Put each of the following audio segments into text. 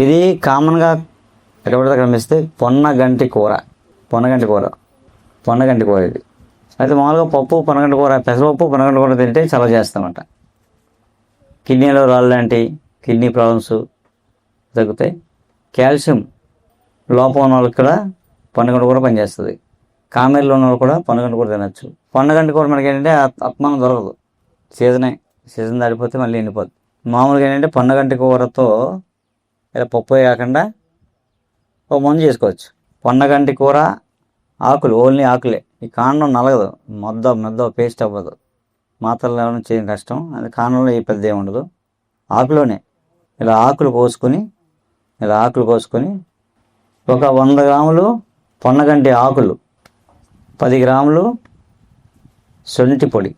ఇది కామన్గా ఎక్కడ కనిపిస్తే పొన్నగంటి కూర. పొన్నగంటి కూర. పొన్నగంటి కూర ఇది. అయితే మామూలుగా పప్పు పొన్నగంటి కూర పెసరపప్పు పొన్నగంటి కూర తింటే చలవ చేస్తామంట. కిడ్నీలో రాళ్ళు లాంటి కిడ్నీ ప్రాబ్లమ్స్ తగ్గుతాయి కాల్షియం లోపం ఉన్న వాళ్ళకి కూడా పొన్నగంటి కూర పనిచేస్తుంది. కామెరీలో ఉన్న వాళ్ళు కూడా పొన్నగంటి కూర తినచ్చు. పొన్నగంటి కూర మనకి ఏంటంటే అత్మానం అప్మానం దొరకదు. సీజనే. సీజన్ దాటిపోతే మళ్ళీ ఎండిపోద్ది. మామూలుగా ఏంటంటే పొన్నగంటి కూరతో ఇలా పప్పు కాకుండా ఓ మందు చేసుకోవచ్చు. పొన్నగంటి కూర ఆకులు ఓన్లీ ఆకులే. ఈ కాండం నలగదు. మొద్ద మెద్ద పేస్ట్ అవ్వదు. మాత్రలు చేయడం కష్టం. అది కాండంలో ఏ పెద్ద ఉండదు. ఆకులోనే. ఇలా ఆకులు కోసుకొని ఇలా ఆకులు కోసుకొని ఒక వంద గ్రాములు పొన్నగంటి ఆకులు పది గ్రాములు సొంటి పొడి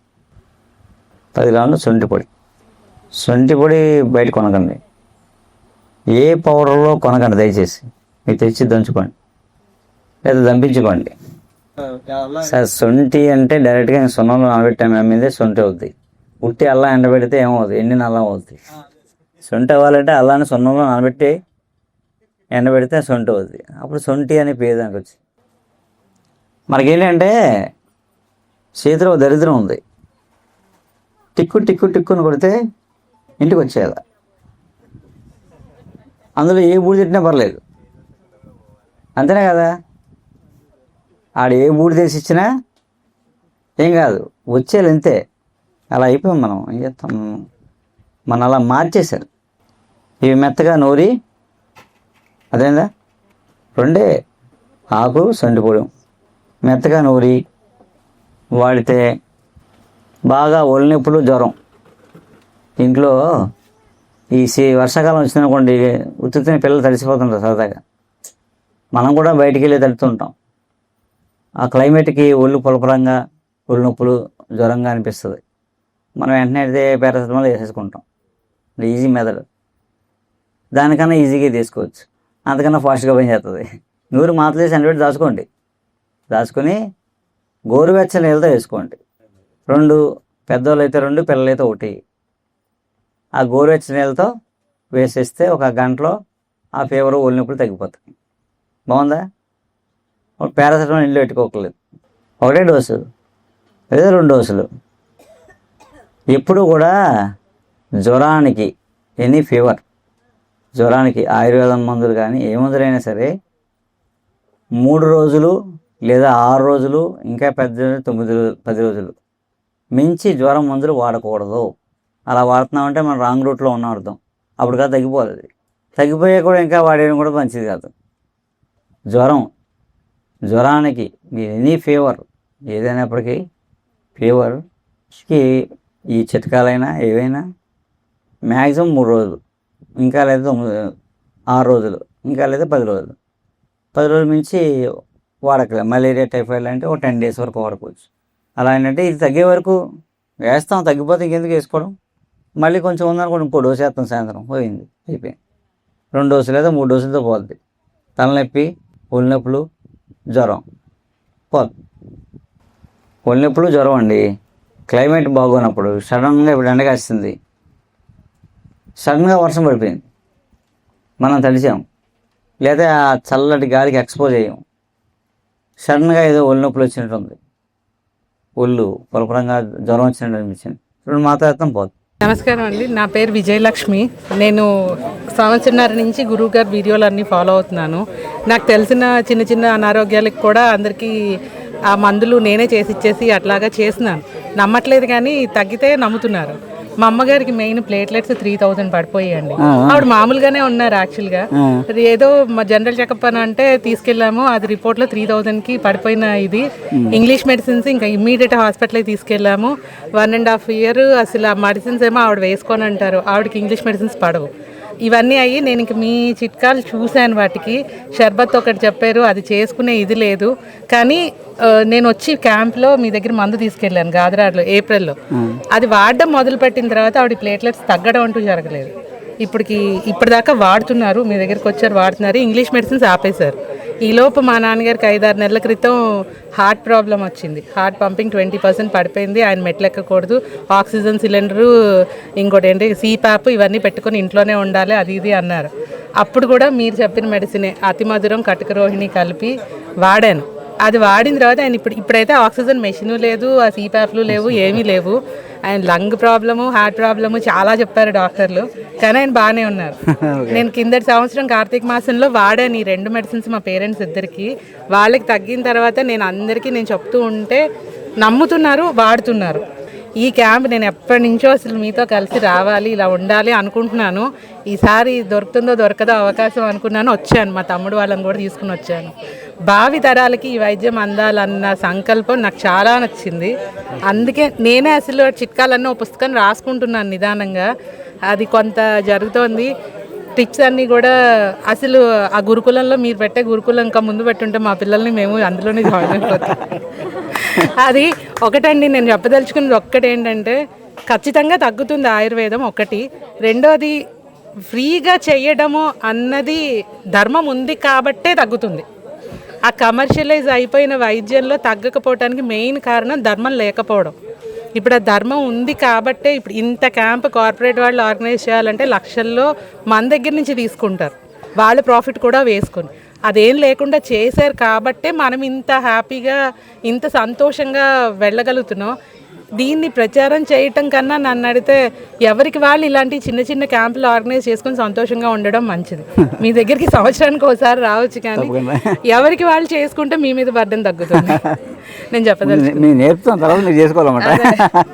పది గ్రాములు సొంటి పొడి. సొంటి పొడి బయట కొనకండి. ఏ పౌడర్లో కొనకండి దయచేసి. మీరు తెచ్చి దంచుకోండి. లేదా దంపించుకోండి. సార్ సొంటి అంటే డైరెక్ట్గా నేను సున్నంలో నానబెట్టాము అమ్మిందే సొంటి అవుద్ది. ఉట్టి అల్లం ఎండబెడితే ఏమవుతుంది ఎండిన అల్లం అవుద్ది. సొంటి అవ్వాలంటే అల్లాన్ని సున్నంలో నానబెట్టి ఎండబెడితే సొంటి అవుద్ది. అప్పుడు సొంటి అనే పేరు దానికి వచ్చి. మనకేంటంటే చేతిలో దరిద్రం ఉంది. టిక్కు టిక్కు టిక్కుని కొడితే ఇంటికి వచ్చేయాలి. అందులో ఏ బూడి తిట్టినా పర్లేదు. అంతేనే కదా? ఆడ ఏ బూడి తీసి ఇచ్చినా ఏం కాదు వచ్చేది అంతే. అలా అయిపోయాం మనం. ఏం చేస్తాం? మన అలా మార్చేశారు. ఇవి మెత్తగా నూరి అదేందా? రెండే ఆకు సండిపోవడం మెత్తగా నూరి వాడితే బాగా ఒళ్ళు జ్వరం. ఇంట్లో ఈ వర్షాకాలం వచ్చిందనుకోండి ఉత్తున్న పిల్లలు తడిసిపోతుంటారు సరదాగా. మనం కూడా బయటికి వెళ్ళి తడుతుంటాం. ఆ క్లైమేట్కి ఒళ్ళు పులపరంగా ఒళ్ళు నొప్పులు జ్వరంగా అనిపిస్తుంది. మనం వెంటనే అయితే పారాసిటమాల్ వేసేసుకుంటాం. Easy method. దానికన్నా ఈజీగా తీసుకోవచ్చు. అంతకన్నా ఫాస్ట్గా పని చేస్తుంది నూరు మాత్రలు వేసి ఎండబెట్టి దాచుకోండి. దాచుకొని గోరువెచ్చని నీళ్ళతో వేసుకోండి. రెండు పెద్దోళ్ళు అయితే రెండు పిల్లలైతే ఒకటి. ఆ గోరువెచ్చని నీళ్ళతో వేసేస్తే ఒక గంటలో ఆ ఫీవర్ ఒళ్ళినప్పుడు తగ్గిపోతుంది బాగుందా? పారాసెటమాల్ ఇంట్లో పెట్టుకోకలేదు ఒకటే డోసు. లేదా రెండు డోసులు. ఎప్పుడు కూడా జ్వరానికి ఎనీ ఫీవర్ జ్వరానికి ఆయుర్వేదం మందులు కానీ ఏ మందులైనా సరే మూడు రోజులు లేదా ఆరు రోజులు ఇంకా పెద్ద తొమ్మిది రోజులు పది రోజులు మించి జ్వరం మందులు వాడకూడదు. అలా వాడుతున్నామంటే మనం రాంగ్ రూట్లో ఉన్న అర్థం. అప్పుడు కాదు తగ్గిపోతుంది తగ్గిపోయే కూడా ఇంకా వాడేయడం కూడా మంచిది కాదు. జ్వరం. జ్వరానికి ఎనీ ఫీవర్ ఏదైనప్పటికీ ఫీవర్కి ఈ చిట్కాలైనా ఏవైనా మ్యాక్సిమం మూడు రోజులు ఇంకా లేదా తొమ్మిది ఆరు రోజులు ఇంకా లేదా పది రోజులు. పది రోజుల మించి వాడకలే మలేరియా టైఫాయిడ్ అంటే ఒక టెన్ డేస్ వరకు వాడుకోవచ్చు. అలా ఏంటంటే ఇది తగ్గే వరకు వేస్తాం తగ్గిపోతే ఇంకెందుకు వేసుకోవడం? మళ్ళీ కొంచెం ఉందనుకోండి ఇంకో డోసు వేస్తాం సాయంత్రం. పోయింది. అయిపోయింది. రెండు డోసులు లేదా మూడు డోసులతో పోద్ది. తలనొప్పి ఒళ్ళు నొప్పులు జ్వరం. పోదు ఒళ్ళు నొప్పులు జ్వరం అండి. క్లైమేట్ బాగోనప్పుడు సడన్గా ఇప్పుడు ఎండగాస్తుంది సడన్గా వర్షం పడిపోయింది. మనం తడిచాం. లేదా ఆ చల్లటి గాలికి ఎక్స్పోజ్ అయ్యాం. సడన్గా ఏదో ఒళ్ళు నొప్పులు వచ్చినట్టు ఉంది ఒళ్ళు పొలపరంగా జ్వరం వచ్చినట్టు అనిపించింది. రెండు మాత్రం పోదు నమస్కారం అండి. నా పేరు విజయలక్ష్మి. నేను సంవత్సరన్నర నుంచి గురువు గారి వీడియోలు అన్నీ ఫాలో అవుతున్నాను. నాకు తెలిసిన చిన్న చిన్న అనారోగ్యాలకు కూడా అందరికీ ఆ మందులు నేనే చేసి ఇచ్చేసి అట్లాగా చేసినాను నమ్మట్లేదు కానీ తగ్గితే నమ్ముతున్నారు. మా అమ్మగారికి మెయిన్ ప్లేట్లెట్స్ త్రీ థౌజండ్ పడిపోయాయండి. ఆవిడ మామూలుగానే ఉన్నారు యాక్చువల్గా అది ఏదో మా జనరల్ చెకప్ అని అంటే తీసుకెళ్ళాము అది రిపోర్ట్లో త్రీ థౌజండ్కి పడిపోయిన ఇది. ఇంగ్లీష్ మెడిసిన్స్ ఇంకా ఇమ్మీడియట్ హాస్పిటల్కి తీసుకెళ్ళాము. వన్ అండ్ హాఫ్ ఇయర్ అసలు ఆ మెడిసిన్స్ ఏమో ఆవిడ వేసుకొని అంటారు ఆవిడకి ఇంగ్లీష్ మెడిసిన్స్ పడవు. ఇవన్నీ అయ్యి నేను ఇంక మీ చిట్కాలు చూశాను వాటికి. షర్బత్ ఒకటి చెప్పారు అది చేసుకునే ఇది లేదు. కానీ నేను వచ్చి క్యాంప్లో మీ దగ్గర మందు తీసుకెళ్ళాను గాదరాడ్లో ఏప్రిల్లో. అది వాడడం మొదలుపెట్టిన తర్వాత ఆవిడ ప్లేట్లెట్స్ తగ్గడం అంటూ జరగలేదు. ఇప్పటికి ఇప్పటిదాకా వాడుతున్నారు మీ దగ్గరికి వచ్చారు వాడుతున్నారు. ఇంగ్లీష్ మెడిసిన్స్ ఆపేశారు. ఈలోపు మా నాన్నగారికి ఐదారు నెలల క్రితం హార్ట్ ప్రాబ్లం వచ్చింది. హార్ట్ పంపింగ్ ట్వంటీ పర్సెంట్ పడిపోయింది. ఆయన మెట్లెక్కకూడదు. ఆక్సిజన్ సిలిండరు ఇంకోటి ఏంటి సీపాప్ ఇవన్నీ పెట్టుకొని ఇంట్లోనే ఉండాలి అది ఇది అన్నారు. అప్పుడు కూడా మీరు చెప్పిన మెడిసినే అతి మధురం కటక రోహిణి కలిపి వాడాను. అది వాడిన తర్వాత ఆయన ఇప్పుడు ఇప్పుడైతే ఆక్సిజన్ మెషిన్ లేదు ఆ సీపాప్లు లేవు ఏమీ లేవు. ఆయన లంగ్ ప్రాబ్లము హార్ట్ ప్రాబ్లము చాలా చెప్పారు డాక్టర్లు. కానీ ఆయన బాగానే ఉన్నారు. నేను కిందటి సంవత్సరం కార్తీక మాసంలో వాడాను ఈ రెండు మెడిసిన్స్ మా పేరెంట్స్ ఇద్దరికి. వాళ్ళకి తగ్గిన తర్వాత నేను అందరికీ నేను చెప్తూ ఉంటే నమ్ముతున్నారు వాడుతున్నారు. ఈ క్యాంప్ నేను ఎప్పటి నుంచో అసలు మీతో కలిసి రావాలి ఇలా ఉండాలి అనుకుంటున్నాను. ఈసారి దొరుకుతుందో దొరకదో అవకాశం అనుకున్నాను వచ్చాను. మా తమ్ముడు వాళ్ళని కూడా తీసుకుని వచ్చాను. భావి తరాలకి ఈ వైద్యం అందాలన్న సంకల్పం నాకు చాలా నచ్చింది. అందుకే నేనే అసలు చిట్కాలన్నీ ఒక పుస్తకం రాసుకుంటున్నాను నిదానంగా. అది కొంత జరుగుతోంది. టిప్స్ అన్నీ కూడా అసలు ఆ గురుకులంలో మీరు పెట్టే గురుకులం ఇంకా ముందు పెట్టుంటే మా పిల్లల్ని మేము అందులోనే జాయిన్ అయిపోతాం. అది ఒకటండి నేను చెప్పదలుచుకున్నది ఒక్కటి ఏంటంటే ఖచ్చితంగా తగ్గుతుంది ఆయుర్వేదం ఒకటి. రెండోది ఫ్రీగా చేయడము అన్నది ధర్మం ఉంది కాబట్టే తగ్గుతుంది. ఆ కమర్షియలైజ్ అయిపోయిన వైద్యంలో తగ్గకపోవడానికి మెయిన్ కారణం ధర్మం లేకపోవడం. ఇప్పుడు ఆ ధర్మం ఉంది కాబట్టే ఇప్పుడు ఇంత క్యాంప్ కార్పొరేట్ వాళ్ళు ఆర్గనైజ్ చేయాలంటే లక్షల్లో మన దగ్గర నుంచి తీసుకుంటారు. వాళ్ళ ప్రాఫిట్ కూడా వేసుకొని. అదేం లేకుండా చేశారు కాబట్టే మనం ఇంత హ్యాపీగా ఇంత సంతోషంగా వెళ్ళగలుగుతున్నాం. దీన్ని ప్రచారం చేయటం కన్నా నన్ను అడిగితే ఎవరికి వాళ్ళు ఇలాంటి చిన్న చిన్న క్యాంపులు ఆర్గనైజ్ చేసుకొని సంతోషంగా ఉండడం మంచిది. మీ దగ్గరికి సంవత్సరానికి ఒకసారి రావచ్చు కానీ ఎవరికి వాళ్ళు చేసుకుంటే మీ మీద బర్డెన్ తగ్గుతుంది. నేను చెప్పదలుచు మేము నేర్పుతాం తర్వాత మీరు చేసుకోవాలన్నమాట.